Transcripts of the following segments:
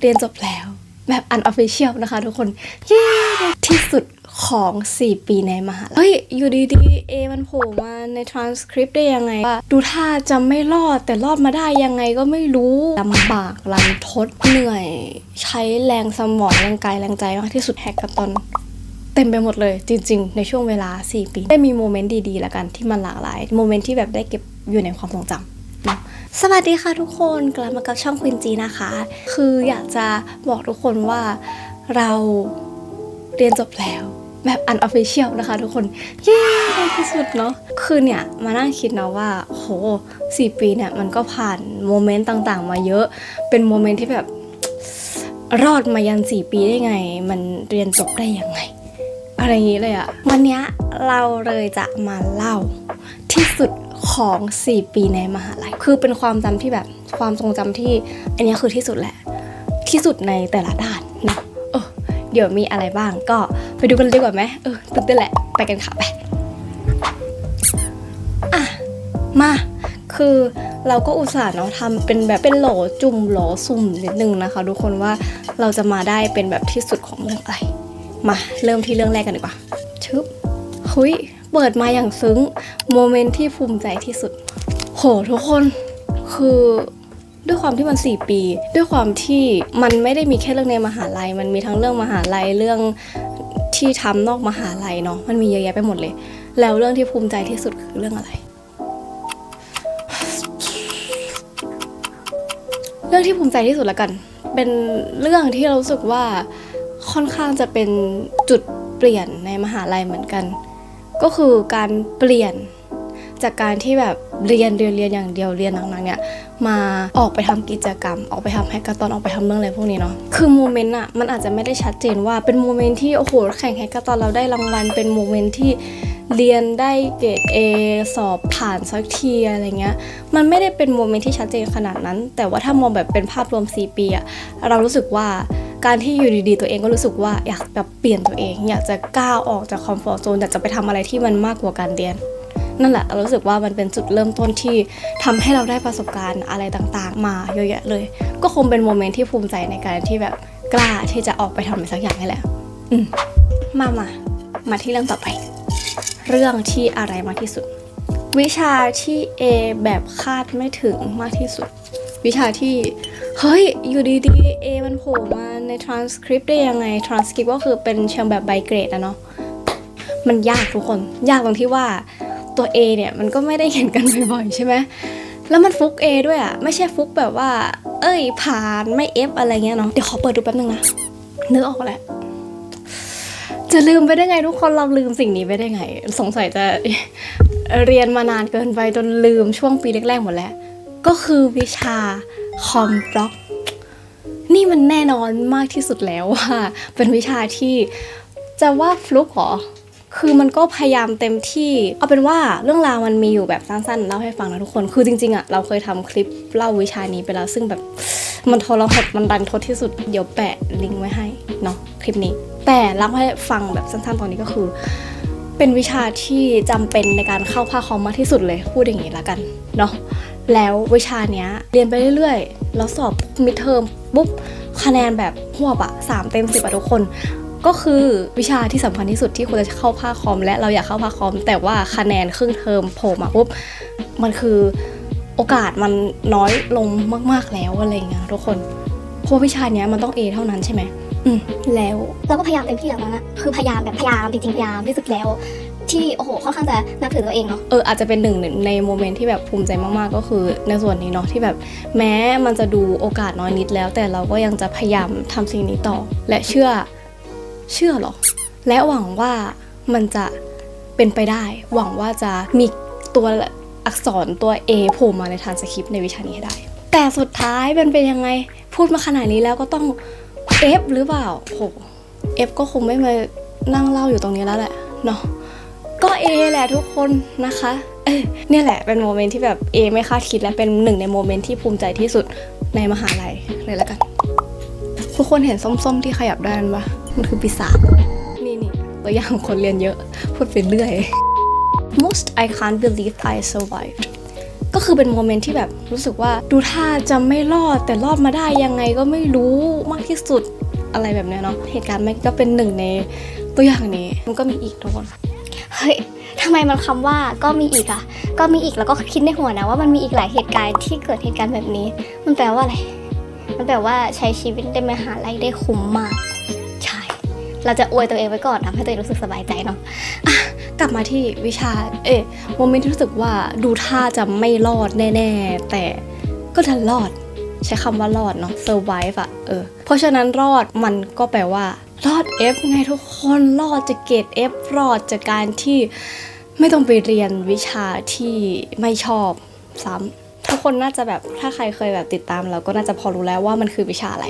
เรียนจบแล้ว แบบอันออฟฟิเชียลนะคะทุกคน เย้ที่สุดของ 4 ปีในมหาลัย เฮ้ย อยู่ดีๆเอมันโผล่มาในทรานสคริปต์ได้ยังไงว่าดูท่าจะไม่รอดแต่รอดมาได้ยังไงก็ไม่รู้ลำบากลันทดเหนื่อย ใช้แรงสมองแรงกายแรงใจมากที่สุดแฮกกระตอนเต็มไปหมดเลยจริง ๆ ในช่วงเวลา 4 ปี ได้มีโมเมนต์ดีๆ แล้วกันที่มันหลากหลาย โมเมนต์ที่แบบได้เก็บอยู่ในความทรงจำ สวัสดีค่ะทุกคนกลับมากับช่องควินจีนะคะ คืออยากจะบอกทุกคนว่าเราเรียนจบแล้วแบบอันออฟฟิเชียลนะคะทุกคน เย้ในที่สุดเนาะคือเนี่ย มานั่งคิดนะว่า โหสี่ปีเนี่ย มันก็ผ่านโมเมนต์ต่างๆ มาเยอะ เป็นโมเมนต์ที่แบบ รอดมายันสี่ปีได้ไง มันเรียนจบได้ยังไง อะไรอย่างนี้เลยอะวันนี้เราเลยจะมาเล่าที่สุด ของ 4 ปีในมหาลัย คือเป็นความจำที่แบบความทรงจำที่ อันนี้คือที่สุดแหละ ที่สุดในแต่ละด้านเนะเออเดี๋ยวมีอะไรบ้างก็ไปดูกันดีกว่าไหมเออตื่นเต้นแหละไปกันค่ะไปอะมาคือเราก็อุตส่าห์เนาะทำเป็นแบบเป็นโหลจุ่มโหลสุ่มนิดนึงนะคะ ทุกคนว่าเราจะมาได้เป็นแบบที่สุดของเรื่องอะไรมาเริ่มที่เรื่องแรกกันดีกว่าชึบหุย เปิดมาอย่างซึ้งโมเมนต์ที่ภูมิใจที่สุด โหทุกคนคือด้วยความที่มัน 4 ปี ด้วยความที่มันไม่ได้มีแค่เรื่องในมหาลัย มันมีทั้งเรื่องมหาลัยเรื่องที่ทำนอกมหาลัยเนาะมันมีเยอะแยะไปหมดเลย แล้วเรื่องที่ภูมิใจที่สุดคือเรื่องอะไร เรื่องที่ภูมิใจที่สุดละกัน เป็นเรื่องที่เรารู้สึกว่าค่อนข้างจะเป็นจุดเปลี่ยนในมหาลัยเหมือนกัน ก็คือการเปลี่ยนจากการที่แบบเรียนเรียนเรียนอย่างเดียวเรียนหนักๆเนี่ยมาออกไปทำกิจกรรม ออกไปทำแฮกเกอร์ตอนออกไปทำเรื่องอะไรพวกนี้เนาะคือโมเมนต์อะมันอาจจะไม่ได้ชัดเจนว่าเป็นโมเมนต์ที่โอ้โหแข่งแฮกเกอร์ตอนเราได้รางวัลเป็นโมเมนต์ที่เรียนได้เกรด A สอบผ่านสักทีอะไรเงี้ย มันไม่ได้เป็นโมเมนต์ที่ชัดเจนขนาดนั้น แต่ว่าถ้ามองแบบเป็นภาพรวม 4 ปีอะเรารู้สึกว่า การที่อยู่ดีๆ ตัวเองก็รู้สึกว่าอยากแบบเปลี่ยนตัวเอง อยากจะก้าวออกจากคอมฟอร์ทโซนอยากจะไปทำอะไรที่มันมากกว่าการเรียน นั่นแหละรู้สึกว่ามันเป็นจุดเริ่มต้นที่ทำให้เราได้ประสบการณ์อะไรต่างๆ มาเยอะแยะเลย ก็คงเป็นโมเมนต์ที่ภูมิใจในการที่แบบกล้าที่จะออกไปทำอะไรสักอย่างนี่แหละอืมมามามาที่เรื่องต่อไป เรื่องที่อะไรมากที่สุด วิชาที่ A แบบคาดไม่ถึงมากที่สุด วิชาที่ เฮ้ย อยู่ดีๆ A มันโผล่มา ใน transcript ได้ยังไง transcript ก็คือเป็นเชิงแบบใบเกรดอะเนาะมันยากทุกคน ยากตรงที่ว่าตัว A เนี่ยมันก็ไม่ได้เห็นกันบ่อยๆใช่ไหมแล้วมันฟุก A ด้วยอะไม่ใช่ฟุกแบบว่า เอ้ย ผ่านไม่ F อะไรเงี้ยเนาะเดี๋ยวขอเปิดดูแป๊บนึงนะนึกออกแล้วจะลืมไปได้ไงทุกคนเราลืมสิ่งนี้ไปได้ไง สงสัยจะเรียนมานานเกินไปจนลืมช่วงปีแรกๆหมดแล้ว ก็คือวิชาคอมบล็อก นี่มันแน่นอนมากที่สุดแล้วว่าเป็นวิชาที่จะว่าฟลุกเหรอ คือมันก็พยายามเต็มที่ เอาเป็นว่าเรื่องราวมันมีอยู่แบบสั้นๆเล่าให้ฟังนะทุกคน คือจริงๆอะเราเคยทำคลิปเล่าวิชานี้ไปแล้ว ซึ่งแบบมันทรหดมันดันทดที่สุด เดี๋ยวแปะลิงก์ไว้ให้เนาะคลิปนี้ แต่เล่าให้ฟังแบบสั้นๆตอนนี้ก็คือ เป็นวิชาที่จำเป็นในการเข้าภาคคอมมากที่สุดเลย พูดอย่างนี้ละกันเนาะ แล้ววิชาเนี้ยเรียนไปเรื่อยๆ แล้วสอบมิดเทอมปุ๊บคะแนนแบบหวบอะสามเต็มสิบอะทุกคน ก็คือวิชาที่สำคัญที่สุดที่ควรจะเข้าภาคคอม และเราอยากเข้าภาคคอม แต่ว่าคะแนนครึ่งเทอมโผล่มาปุ๊บมันคือโอกาสมันน้อยลงมากๆแล้วอะไรเงี้ยทุกคนเพราะวิชาเนี้ยมันต้อง A เท่านั้นใช่ไหมอืมแล้วเราก็พยายามเต็มที่แล้วนะคือพยายามแบบพยายามจริงๆพยายามที่สุดแล้ว ที่โอ้โหค่อนข้างจะนับถือตัวเองเนาะเอออาจจะเป็นหนึ่งในโมเมนต์ที่แบบภูมิใจมากๆ ก็คือในส่วนนี้เนาะที่แบบแม้มันจะดูโอกาสน้อยนิดแล้ว แต่เราก็ยังจะพยายามทำสิ่งนี้ต่อ และเชื่อเชื่อหรอ และหวังว่ามันจะเป็นไปได้ หวังว่าจะมีตัวอักษรตัว A โผล่มาในทานสคริปต์ในวิชานี้ให้ได้ แต่สุดท้ายมันเป็นยังไงพูดมาขนาดนี้แล้วก็ต้อง F หรือเปล่าโห F ก็คงไม่มานั่งเล่าอยู่ตรงนี้แล้วแหละเนาะ ก็เอแหละทุกคนนะคะเออเนี่ยแหละเป็นโมเมนต์ที่แบบเอไม่คาดคิดและเป็นหนึ่งในโมเมนต์ที่ภูมิใจที่สุดในมหาลัยเลยละกัน ทุกคนเห็นส้มๆที่ขยับได้นั้นปะมันคือปีศาจนี่นี่ตัวอย่างคนเรียนเยอะ พูดไปเรื่อย most I can't believe I survived ก็ก็คือเป็นโมเมนต์ที่แบบรู้สึกว่าดูท่าจะไม่รอดแต่รอดมาได้ยังไงก็ไม่รู้มากที่สุดอะไรแบบเนี้ยเนาะเหตุการณ์มันก็เป็นหนึ่งในตัวอย่างนี้มันก็มีอีกทุกคน เฮ้ยทำไมมันคำว่าก็มีอีกอะก็มีอีกแล้วก็คิดในหัวนะว่ามันมีอีกหลายเหตุการณ์ที่เกิดเหตุการณ์แบบนี้ มันแปลว่าอะไร มันแปลว่าใช้ชีวิตในมหาลัยได้คุ้มมาก ใช่ เราจะอวยตัวเองไว้ก่อนทำให้ตัวเองรู้สึกสบายใจเนาะกลับมาที่วิชา เอ๊ะโมเมนต์ที่รู้สึกว่าดูท่าจะไม่รอดแน่ ๆ แต่ก็ดันรอด ใช้คำว่ารอดเนาะ survive อะเออ เพราะฉะนั้นรอดมันก็แปลว่า รอด F ไงทุกคนรอดจะเกรด F รอดจากการที่ไม่ต้องไปเรียนวิชาที่ไม่ชอบซ้ำทุกคนน่าจะแบบถ้าใครเคยแบบติดตามเราก็น่าจะพอรู้แล้วว่ามันคือวิชาอะไร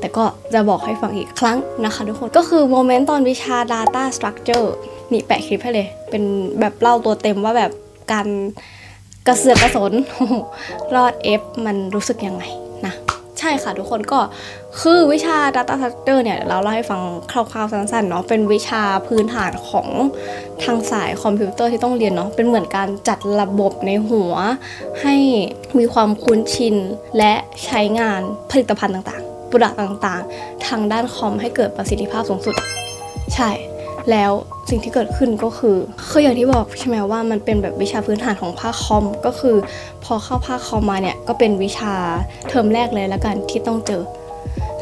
แต่ก็จะบอกให้ฟังอีกครั้งนะคะทุกคนก็คือโมเมนต์ตอนวิชา Data Structure นี่แปะคลิปให้เลย เป็นแบบเล่าตัวเต็มว่าแบบการกระเสือกกระสนรอด F มันรู้สึกยังไง ช่ค่ะทุกคนก็คือวิชา Data Structure เนี่ยเราเล่าให้ฟังคร่าวๆสั้นๆเนาะเป็นวิชาพื้นฐานของทางสายคอมพิวเตอร์ที่ต้องเรียนเนาะเป็นเหมือนการจัดระบบในหัว ให้มีความคุ้นชิน และใช้งานผลิตภัณฑ์ต่างๆโปรดักต์ต่างๆ ทางด้านคอมให้เกิดประสิทธิภาพสูงสุด ใช่ แล้วสิ่งที่เกิดขึ้นก็คือคืออย่างที่บอกใช่ไหมว่ามันเป็นแบบวิชาพื้นฐานของภาคคอมก็คือ พอเข้าภาคคอมมาเนี่ยก็เป็นวิชาเทอมแรกเลยล้วกันที่ต้องเจอ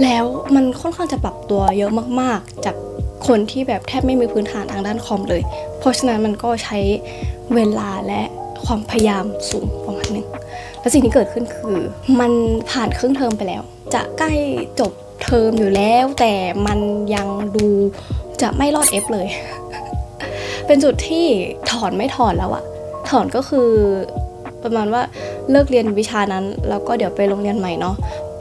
แล้วมันค่อนข้างจะปรับตัวเยอะมากๆ จากคนที่แบบแทบไม่มีพื้นฐานทางด้านคอมเลย เพราะฉะนั้นมันก็ใช้เวลาและความพยายามสูงประมาณหนึงแล้วสิ่งที่เกิดขึ้นคือ มันผ่านครึ่งเทอมไปแล้ว จะใกล้จบเทอมอยู่แล้ว แต่มันยังดู จะไม่รอด F เลย เป็นจุดที่ถอนไม่ถอนแล้วอะถอนก็คือประมาณว่าเลิกเรียนวิชานั้นแล้วก็เดี๋ยวไปโรงเรียนใหม่เนาะ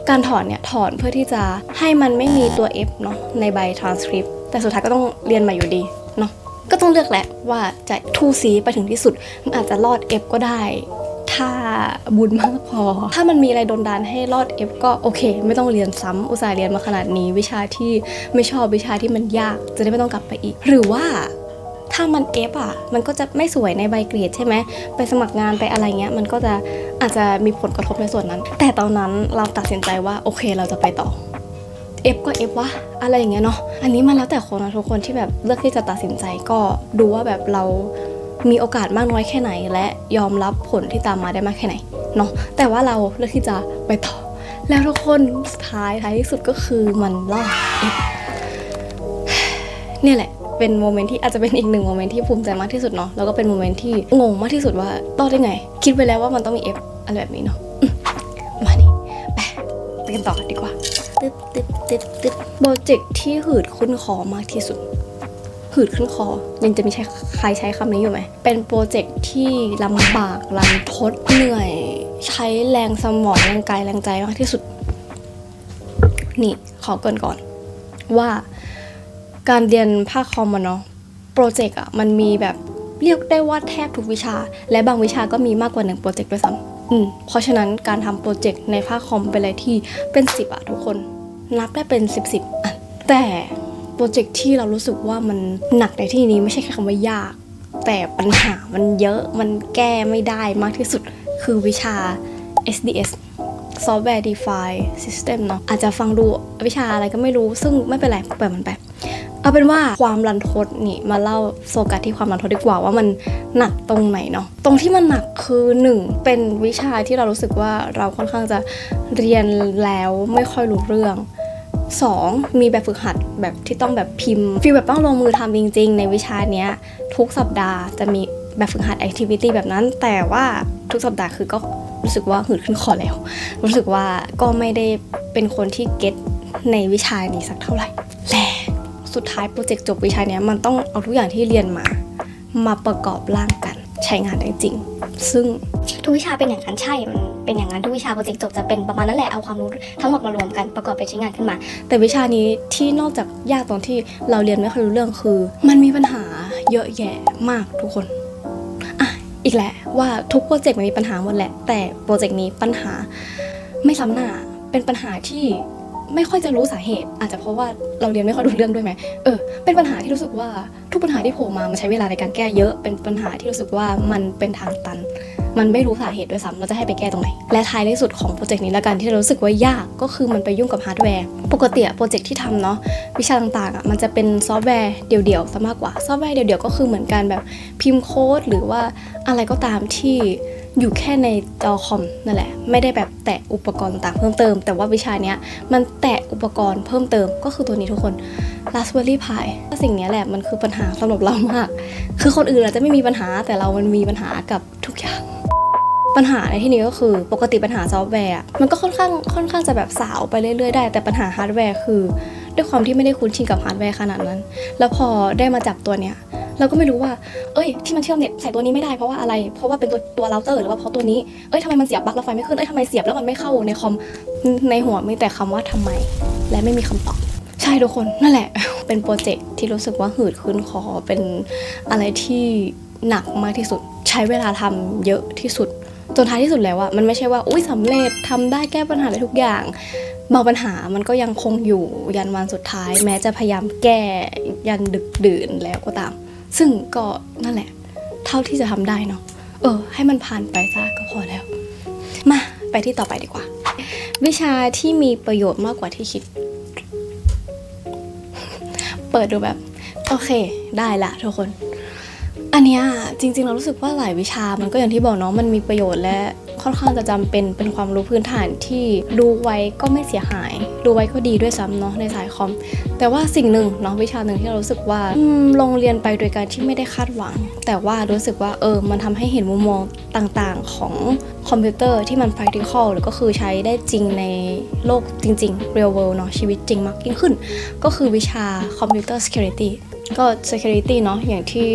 การถอนเนี่ยถอนเพื่อที่จะให้มันไม่มีตัว F เนาะในใบ transcript แต่สุดท้ายก็ต้องเรียนใหม่อยู่ดีเนาะก็ต้องเลือกแหละว่าจะทูซีไปถึงที่สุดมันอาจจะรอด F ก็ได้ ถ้าบุญมากพอ ถ้ามันมีอะไรโดนดานให้รอด F ก็โอเค ไม่ต้องเรียนซ้ำอุตส่าห์เรียนมาขนาดนี้ วิชาที่ไม่ชอบวิชาที่มันยาก จะได้ไม่ต้องกลับไปอีก หรือว่าถ้ามัน F อะ มันก็จะไม่สวยในใบเกรดใช่ไหม ไปสมัครงานไปอะไรเงี้ย มันก็จะอาจจะมีผลกระทบในส่วนนั้น แต่ตอนนั้นเราตัดสินใจว่าโอเคเราจะไปต่อ F ก็ F วะ อะไรอย่างเงี้ยเนาะ อันนี้มันแล้วแต่คนนะทุกคนที่แบบเลือกที่จะตัดสินใจก็ดูว่าแบบเรา มีโอกาสมากน้อยแค่ไหน และยอมรับผลที่ตามมาได้มากแค่ไหนเนาะแต่ว่าเราเลือกที่จะไปต่อ แล้วทุกคนสุดท้ายท้ายที่สุดก็คือมันรอด F เนี่ยแหละเป็นโมเมนต์ที่อาจจะเป็นอีกหนึ่งโมเมนต์ที่ภูมิใจมากที่สุดเนาะแล้วก็เป็นโมเมนต์ที่งงมากที่สุดว่ารอดได้ไง คิดไปแล้วว่ามันต้องมี F อะไรแบบนี้เนาะมานี่ไปไปกันต่อดีกว่าตึ๊บตึ๊บตึ๊บตึ๊บโปรเจกต์ที่หืดขึ้นคอมากที่สุด หืดขึ้นคอ ยังจะมีใช้ใครใช้คำนี้อยู่ไหม เป็นโปรเจกต์ที่ลำบากลันทดเหนื่อย ใช้แรงสมองแรงกายแรงใจมากที่สุด นี่ขอเกินก่อน ว่าการเรียนภาคคอมอะเนาะโปรเจกต์อะมันมีแบบเรียกได้ว่าแทบทุกวิชา และบางวิชาก็มีมากกว่าหนึ่งโปรเจกต์ด้วยซ้ำอืมเพราะฉะนั้นการทำโปรเจกต์ในภาคคอมเป็นอะไรที่เป็นสิบอะทุกคน นับได้เป็นสิบสิบอันแต่ โปรเจกต์ที่เรารู้สึกว่ามันหนักในที่นี้ไม่ใช่แค่คำว่ายาก แต่ปัญหามันเยอะมันแก้ไม่ได้มากที่สุดคือวิชา SDS Software Defined System เนาะอาจจะฟังดูวิชาอะไรก็ไม่รู้ซึ่งไม่เป็นไรปล่อยมันไปเอาเป็นว่าความรันทดนี่มาเล่าโฟกัสที่ความรันทดดีกว่าว่ามันหนักตรงไหนเนาะตรงที่มันหนักคือหนึ่งเป็นวิชาที่เรารู้สึกว่าเราค่อนข้างจะเรียนแล้วไม่ค่อยรู้เรื่อง สองมีแบบฝึกหัดแบบที่ต้องแบบพิมพ์ฟีลแบบต้องลงมือทำจริง ๆ ในวิชาเนี้ยทุกสัปดาห์จะมีแบบฝึกหัดแอคทิวิตี้แบบนั้น แต่ว่าทุกสัปดาห์คือก็รู้สึกว่าหืดขึ้นคอแล้ว รู้สึกว่าก็ไม่ได้เป็นคนที่เก็ตในวิชานี้สักเท่าไหร่และสุดท้ายโปรเจกต์จบวิชานี้มันต้องเอาทุกอย่างที่เรียนมา มาประกอบร่างกันใช้งานได้จริง ซึ่งทุกวิชาเป็นอย่างนั้นใช่มัน เป็นอย่างนั้นทุกวิชาโปรเจกต์จบจะเป็นประมาณนั้นแหละเอาความรู้ทั้งหมดมารวมกันประกอบเป็นชิ้นงานขึ้นมา แต่วิชานี้ที่นอกจากยากตรงที่เราเรียนไม่ค่อยรู้เรื่องคือ มันมีปัญหาเยอะแยะมากทุกคนอะอีกแหละว่าทุกโปรเจกต์มันมีปัญหาหมดแหละ แต่โปรเจกต์นี้ปัญหาไม่ซ้ำหน้าเป็นปัญหาที่ไม่ค่อยจะรู้สาเหตุ อาจจะเพราะว่าเราเรียนไม่ค่อยรู้เรื่องด้วยไหมเออ เป็นปัญหาที่รู้สึกว่าทุกปัญหาที่โผล่มามันใช้เวลาในการแก้เยอะ เป็นปัญหาที่รู้สึกว่ามันเป็นทางตัน มันไม่รู้สาเหตุด้วยซ้ำเราจะให้ไปแก้ตรงไหน และท้ายที่สุดของโปรเจกต์นี้ละกันที่เรารู้สึกว่ายากก็คือมันไปยุ่งกับฮาร์ดแวร์ปกติโปรเจกต์ที่ทำเนาะวิชาต่างๆอะมันจะเป็นซอฟต์แวร์เดี่ยวๆซะมากกว่าซอฟต์แวร์เดี่ยวๆก็คือเหมือนการแบบพิมพ์โค้ดหรือว่าอะไรก็ตามที่อยู่แค่ในจอคอมนั่นแหละ ไม่ได้แบบแตะอุปกรณ์ต่างเพิ่มเติม แต่ว่าวิชาเนี้ยมันแตะอุปกรณ์เพิ่มเติมก็คือตัวนี้ทุกคน Raspberry Pi ก็สิ่งนี้แหละมันคือปัญหาสำหรับเรามาก คือคนอื่นอาจจะไม่มีปัญหาแต่เรามันมีปัญหากับทุกอย่าง ปัญหาในที่นี้ก็คือปกติปัญหาซอฟต์แวร์มันก็ค่อนข้างค่อนข้างจะแบบสาวไปเรื่อยๆ ได้แต่ปัญหาฮาร์ดแวร์คือ ด้วยความที่ไม่ได้คุ้นชินกับฮาร์ดแวร์ขนาดนั้น แล้วพอได้มาจับตัวเนี้ยเราก็ไม่รู้ว่า เอ้ย ที่มันเชื่อมเน็ตใส่ตัวนี้ไม่ได้เพราะว่าอะไร เพราะว่าเป็นตัวตัวเราเตอร์หรือว่าเพราะตัวนี้ เอ้ยทำไมมันเสียบปลั๊กแล้วไฟไม่ขึ้น เอ้ยทำไมเสียบแล้วมันไม่เข้าในคอม ในหัวมีแต่คำว่าทำไม และไม่มีคำตอบ ใช่ทุกคน นั่นแหละ เป็นโปรเจกต์ที่รู้สึกว่าหืดขึ้นคอ เป็นอะไรที่หนักมากที่สุด ใช้เวลาทำเยอะที่สุด จนท้ายที่สุดแล้วอะมันไม่ใช่ว่าอุ้ยสำเร็จทำได้แก้ปัญหาได้ทุกอย่างบางปัญหามันก็ยังคงอยู่ยันวันสุดท้าย แม้จะพยายามแก้ยันดึกดื่นแล้วก็ตาม ซึ่งก็นั่นแหละ เท่าที่จะทำได้เนาะเออ ให้มันผ่านไปซะก็พอแล้ว มาไปที่ต่อไปดีกว่า วิชาที่มีประโยชน์มากกว่าที่คิด เปิดดูแบบ โอเค ได้ละทุกคน อันเนี้ยจริงๆเรารู้สึกว่าหลายวิชามันก็อย่างที่บอกเนาะมันมีประโยชน์และค่อนข้างจะจำเป็นเป็นความรู้พื้นฐานที่ดูไว้ก็ไม่เสียหาย ดูไว้ก็ดีด้วยซ้ำเนาะในสายคอม แต่ว่าสิ่งหนึ่งเนาะวิชาหนึ่งที่เรารู้สึกว่าลงเรียนไปโดยการที่ไม่ได้คาดหวัง แต่ว่ารู้สึกว่าเออมันทำให้เห็นมุมมองต่างๆ ของคอมพิวเตอร์ที่มัน practical หรือก็คือใช้ได้จริงในโลกจริง ๆ real world เนาะชีวิตจริงมากยิ่งขึ้น ก็คือวิชา computer security ก็ security เนาะอย่างที่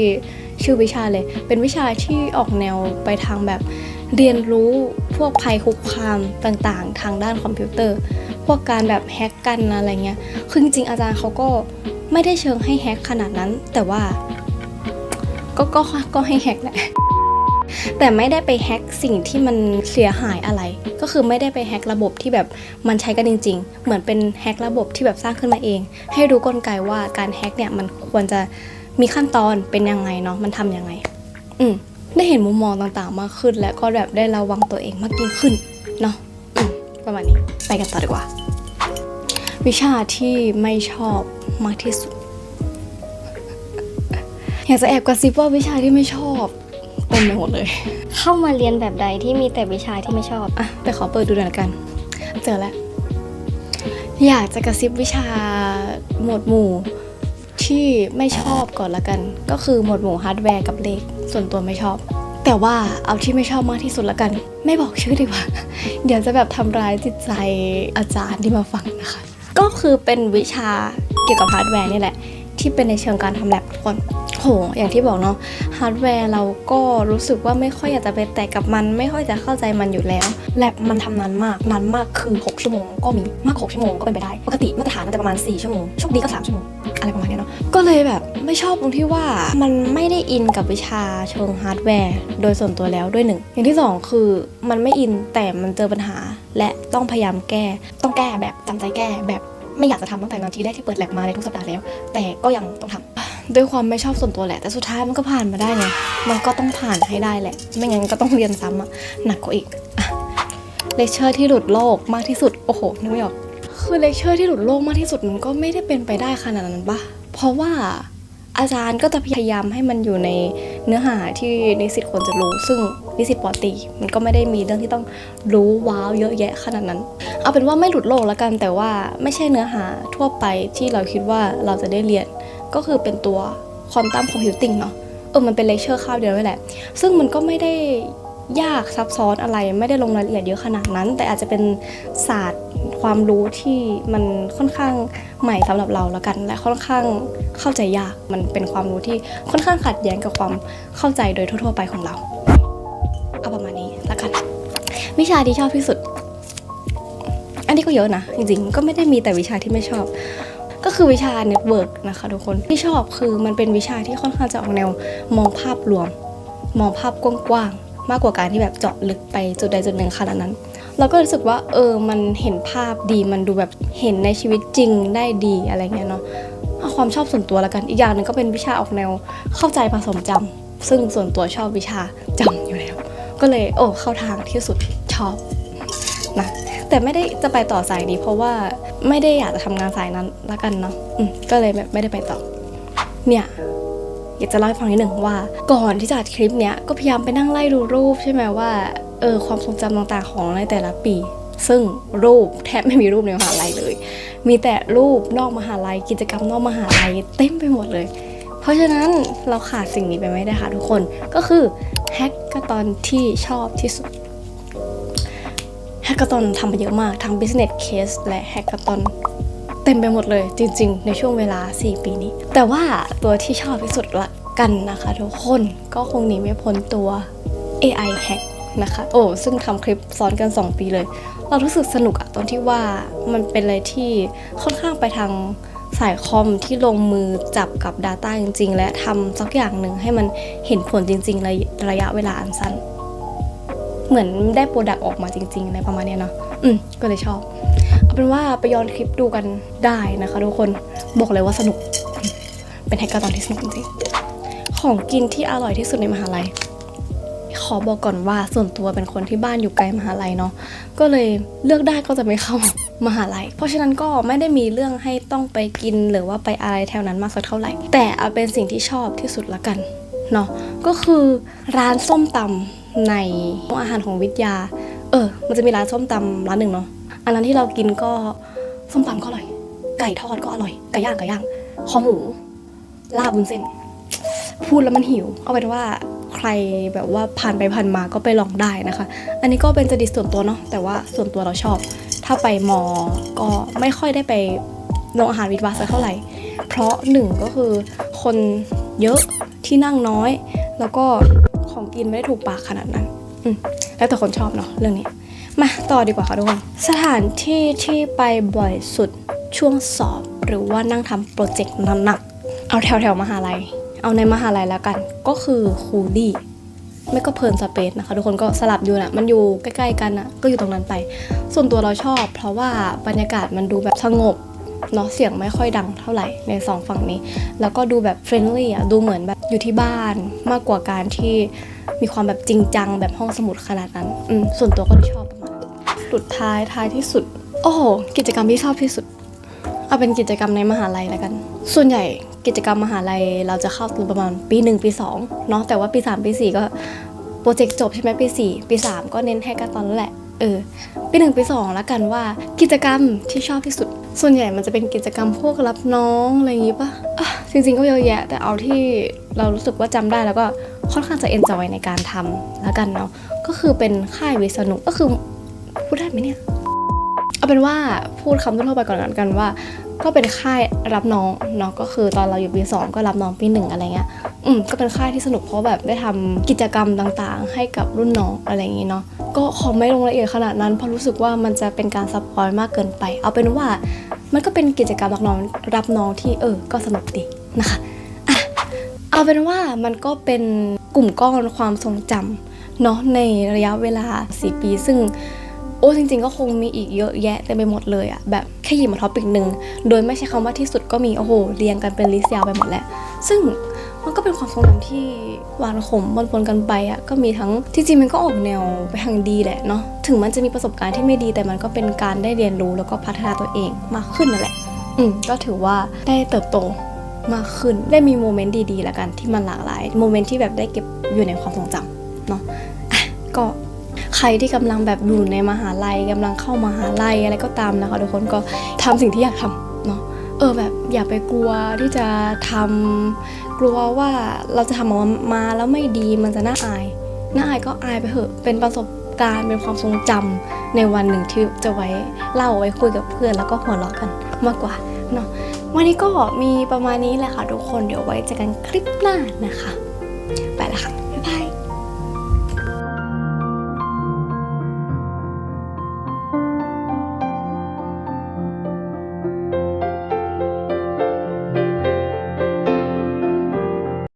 ชื่อวิชาเลย เป็นวิชาที่ออกแนวไปทางแบบเรียนรู้พวกภัยคุกคามต่างๆ ทางด้านคอมพิวเตอร์ พวกการแบบแฮกกันอะไรเงี้ย คือจริงๆอาจารย์เขาก็ไม่ได้เชิงให้แฮกขนาดนั้น แต่ว่า ก็ก็ก็ให้แฮกแหละแต่ไม่ได้ไปแฮกสิ่งที่มันเสียหายอะไร ก็คือไม่ได้ไปแฮกระบบที่แบบมันใช้กันจริง ๆ เหมือนเป็นแฮกระบบที่แบบสร้างขึ้นมาเอง ให้รู้กลไกว่าการแฮกเนี่ยมันควรจะ มีขั้นตอนเป็นยังไงเนาะมันทำยังไง อืมได้เห็นมุมมองต่างๆ มากขึ้น และก็แบบได้ระวังตัวเองมากยิ่งขึ้นเนาะอืมประมาณนี้ไปกันต่อดีกว่า วิชาที่ไม่ชอบมากที่สุด อยากจะแอบกระซิบว่าวิชาที่ไม่ชอบเต็มไปหมดเลย เข้ามาเรียนแบบใดที่มีแต่วิชาที่ไม่ชอบอะไปขอเปิดดูหน่อยละกัน เจอแล้ว อยากจะกระซิบวิชาหมวดหมู่ ที่ไม่ชอบก่อนละกัน ก็คือหมวดหมู่ฮาร์ดแวร์กับเลข ส่วนตัวไม่ชอบ แต่ว่าเอาที่ไม่ชอบมากที่สุดละกัน ไม่บอกชื่อดีกว่า เดี๋ยวจะแบบทำร้ายจิตใจอาจารย์ที่มาฟังนะคะ ก็คือเป็นวิชาเกี่ยวกับฮาร์ดแวร์นี่แหละ ที่เป็นในเชิงการทำแลบทุกคนโห อย่างที่บอกเนาะ ฮาร์ดแวร์เราก็รู้สึกว่าไม่ค่อยอยากจะไปแตะกับมัน ไม่ค่อยจะเข้าใจมันอยู่แล้ว แลบมันทำนานมาก นานมากคือ 6 ชั่วโมงก็มี มากกว่า6ชั่วโมงก็เป็นไปได้ ปกติมาตรฐานมันจะประมาณ 4 ชั่วโมง โชคดีก็ 3 ชั่วโมง อะไรประมาณนี้ ก็เลยแบบไม่ชอบตรงที่ว่ามันไม่ได้อินกับวิชาเชิงฮาร์ดแวร์ โดยส่วนตัวแล้วด้วยหนึ่ง อย่างที่สองคือมันไม่อินแต่มันเจอปัญหา และต้องพยายามแก้ ต้องแก้แบบจำใจแก้แบบไม่อยากจะทำตั้งแต่นาทีแรกที่เปิดแลบมาในทุกสัปดาห์แล้ว แต่ก็ยังต้องทำด้วยความไม่ชอบส่วนตัวแหละ แต่สุดท้ายมันก็ผ่านมาได้ไงมันก็ต้องผ่านให้ได้แหละ ไม่งั้นก็ต้องเรียนซ้ำอะหนักกว่าอีกเลคเชอร์ที่หลุดโลกมากที่สุดโอ้โหนึกไม่ออกคือเลคเชอร์ที่หลุดโลกมากที่สุดมันก็ไม่ได้เป็นไปได้ขนาดนั้นปะ เพราะว่าอาจารย์ก็จะพยายามให้มันอยู่ในเนื้อหาที่นิสิตควรจะรู้ ซึ่งนิสิตปอตี มันก็ไม่ได้มีเรื่องที่ต้องรู้ว้าวเยอะแยะขนาดนั้น เอาเป็นว่าไม่หลุดโลกแล้วกันแต่ว่าไม่ใช่เนื้อหาทั่วไปที่เราคิดว่าเราจะได้เรียน ก็คือเป็นตัวควอนตัมคอมพิวติ้งเนาะเออมันเป็นเลคเชอร์คาบเดียวนั่แหละ ซึ่งมันก็ไม่ได้ ยากซับซ้อนอะไรไม่ได้ลงรายละเอียดเยอะขนาดนั้น แต่อาจจะเป็นศาสตร์ความรู้ที่มันค่อนข้างใหม่สำหรับเราแล้วกัน และค่อนข้างเข้าใจยากมันเป็นความรู้ที่ค่อนข้างขัดแย้งกับความเข้าใจโดยทั่ว ๆ ไปของเราเอาประมาณนี้แล้วกัน วิชาที่ชอบที่สุด อันนี้ก็เยอะนะจริงๆ ก็ไม่ได้มีแต่วิชาที่ไม่ชอบก็คือวิชาเน็ตเวิร์กนะคะทุกคนที่ชอบคือมันเป็นวิชาที่ค่อนข้างจะออกแนวมองภาพรวม มองภาพกว้างๆ มากกว่าการที่แบบเจาะลึกไปจุดใดจุดหนึ่งขนาดนั้น เราก็รู้สึกว่าเออมันเห็นภาพดีมันดูแบบเห็นในชีวิตจริงได้ดีอะไรเงี้ยเนาะความชอบส่วนตัวแล้วกันอีกอย่างหนึ่งก็เป็นวิชาออกแนวเข้าใจผสมจำซึ่งส่วนตัวชอบวิชาจำอยู่แล้ว ก็เลยโอ้เข้าทางที่สุดชอบนะแต่ไม่ได้จะไปต่อสายนี้เพราะว่าไม่ได้อยากจะทำงานสายนั้นละกันเนาะก็เลยไม่ได้ไปต่อเนี่ย อยากจะเล่าให้ฟังนิดหนึ่งว่า ก่อนที่จะอัดคลิปเนี้ยก็พยายามไปนั่งไล่ดูรูปใช่ไหมว่าเออความทรงจำต่างๆของในแต่ละปี ซึ่งรูปแทบไม่มีรูปในมหาลัยเลย มีแต่รูปนอกมหาลัย กิจกรรมนอกมหาลัยเต็มไปหมดเลย เพราะฉะนั้นเราขาดสิ่งนี้ไปไม่ได้ค่ะทุกคนก็คือแฮกเกอร์ตอนที่ชอบที่สุดแฮกเกอร์ตอนทำไปเยอะมากทั้ง business case และแฮกเกอร์ตอน ต็มไปหมดเลยจริง ๆ ในช่วงเวลา 4 ปีนี้ แต่ว่าตัวที่ชอบที่สุดละกันนะคะทุกคนก็คงหนีไม่พ้นตัว AI hack นะคะโอ้ซึ่งทำคลิปซ้อนกัน 2 ปีเลย เรารู้สึกสนุกอะตอนที่ว่ามันเป็นอะไรที่ค่อนข้างไปทางสายคอมที่ลงมือจับกับ Data จริง ๆ และทำสักอย่างหนึ่งให้มันเห็นผลจริงๆในระยะเวลาอันสั้น เหมือนได้โปรดักต์ออกมาจริงๆในประมาณนี้เนาะอืมก็เลยชอบ เอาเป็นว่าไปย้อนคลิปดูกันได้นะคะทุกคนบอกเลยว่าสนุก เป็นแฮกเกอร์ตอนที่สนุกจริงของกินที่อร่อยที่สุดในมหาลัย ขอบอกก่อนว่าส่วนตัวเป็นคนที่บ้านอยู่ไกลมหาลัยเนาะก็เลยเลือกได้ก็จะไม่เข้ามหาลัย เพราะฉะนั้นก็ไม่ได้มีเรื่องให้ต้องไปกินหรือว่าไปอะไรแถวนั้นมากสักเท่าไหร่ แต่เอาเป็นสิ่งที่ชอบที่สุดละกันเนาะก็คือร้านส้มตำในห้องอาหารของวิทยา เออ มันจะมีร้านส้มตำร้านหนึ่งเนาะ อันนั้นที่เรากินก็ส้มตำก็อร่อย ไก่ทอดก็อร่อยไก่ย่างไก่ย่างคอหมูลาบบุญเส้น พูดแล้วมันหิว เอาเป็นว่าใครแบบว่าผ่านไปผ่านมาก็ไปลองได้นะคะ อันนี้ก็เป็นจดิตส่วนตัวเนาะแต่ว่าส่วนตัวเราชอบ ถ้าไปมอ ก็ไม่ค่อยได้ไปโรงอาหารวิทวาสักเท่าไหร่ เพราะหนึ่งก็คือคนเยอะที่นั่งน้อย แล้วก็ของกินไม่ได้ถูกปากขนาดนั้นอืมแล้วแต่คนชอบเนาะเรื่องนี้ มาต่อดีกว่าค่ะทุกคน สถานที่ที่ไปบ่อยสุดช่วงสอบ หรือว่านั่งทำโปรเจกต์หนักๆเอาแถวแถวๆมหาลัย เอาในมหาลัยแล้วกัน ก็คือคูดี้ไม่ก็เพลินสเปซนะคะ ทุกคนก็สลับอยู่นะมันอยู่ใกล้ๆกันนะก็อยู่ตรงนั้นไป ส่วนตัวเราชอบ เพราะว่าบรรยากาศมันดูแบบสงบเนาะเสียงไม่ค่อยดังเท่าไหร่ในสองฝั่งนี้ แล้วก็ดูแบบเฟรนลี่อะดูเหมือนแบบอยู่ที่บ้านมากกว่าการที่มีความแบบจริงจังแบบห้องสมุดขนาดนั้น อืมส่วนตัวก็ชอบ สุดท้ายท้ายที่สุด โอ้โห กิจกรรมที่ชอบที่สุด เอาเป็นกิจกรรมในมหาลัยแล้วกัน ส่วนใหญ่กิจกรรมมหาลัยเราจะเข้าตัวประมาณปีหนึ่งปีสองเนาะแต่ว่าปีสามปีสี่ก็โปรเจกต์จบใช่ไหมปีสี่ปีสามก็เน้นให้กันตอนนั้นแหละเออปีหนึ่งปีสองแล้วกันว่ากิจกรรมที่ชอบที่สุด ส่วนใหญ่มันจะเป็นกิจกรรมพวกรับน้องอะไรอย่างงี้ปะ่ะจริงๆก็เยอะแยะ แต่เอาที่เรารู้สึกว่าจำได้แล้วก็ค่อนข้างจะเอนจอยในการทำแล้วกันเนาะก็คือเป็นค่ายวิษณุก็คือ พูดได้ไหมเนี่ย เอาเป็นว่าพูดคำทั่วๆไปก่อนกันว่า ก็เป็นค่ายรับน้องเนาะก็คือตอนเราอยู่ปีสองก็รับน้องปีหนึ่งอะไรเงี้ยอืมก็เป็นค่ายที่สนุกเพราะแบบได้ทำกิจกรรมต่างๆ ให้กับรุ่นน้องอะไรอย่างงี้เนาะก็ขอไม่ลงรายละเอียดขนาดนั้นเพราะรู้สึกว่ามันจะเป็นการสปอยมากเกินไป เอาเป็นว่ามันก็เป็นกิจกรรมรับน้องรับน้องที่เออ ก็สนุกดีนะคะอะเอาเป็นว่ามันก็เป็นกลุ่มก้อนความทรงจำเนาะในระยะเวลา 4 ปี ซึ่ง โอ้จริง ๆ ก็คงมีอีกเยอะแยะเต็มไปหมดเลยอะแบบแค่หยิบมาท็อปิกหนึ่งโดยไม่ใช้คำว่าที่สุดก็มีโอ้โหเรียงกันเป็นลิสต์ยาวไปหมดแหละซึ่งมันก็เป็นความทรงจำที่หวานขมปนกันไปอะก็มีทั้งที่จริงมันก็ออกแนวไปทางดีแหละเนาะถึงมันจะมีประสบการณ์ที่ไม่ดีแต่มันก็เป็นการได้เรียนรู้แล้วก็พัฒนาตัวเองมากขึ้นนั่นแหละ อืมก็ถือว่าได้เติบโตมากขึ้นได้มีโมเมนต์ดีๆแล้วกันที่มันหลากหลายโมเมนต์ที่แบบได้เก็บอยู่ในความทรงจำเนาะอะก็ ใครที่กำลังแบบอยู่ในมหาลัยกำลังเข้ามหาลัยอะไรก็ตามนะคะ ทุกคนก็ทำสิ่งที่อยากทำเนาะเออแบบอย่าไปกลัวที่จะทำกลัวว่าเราจะทำออกมาแล้วไม่ดีมันจะน่าอายน่าอายก็อายไปเถอะเป็นประสบการณ์เป็นความทรงจำในวันหนึ่งที่จะไว้เล่าไว้คุยกับเพื่อนแล้วก็หัวเราะกันมากกว่าเนาะวันนี้ก็มีประมาณนี้แหละค่ะทุกคนเดี๋ยวไว้เจอกันคลิปหน้านะคะ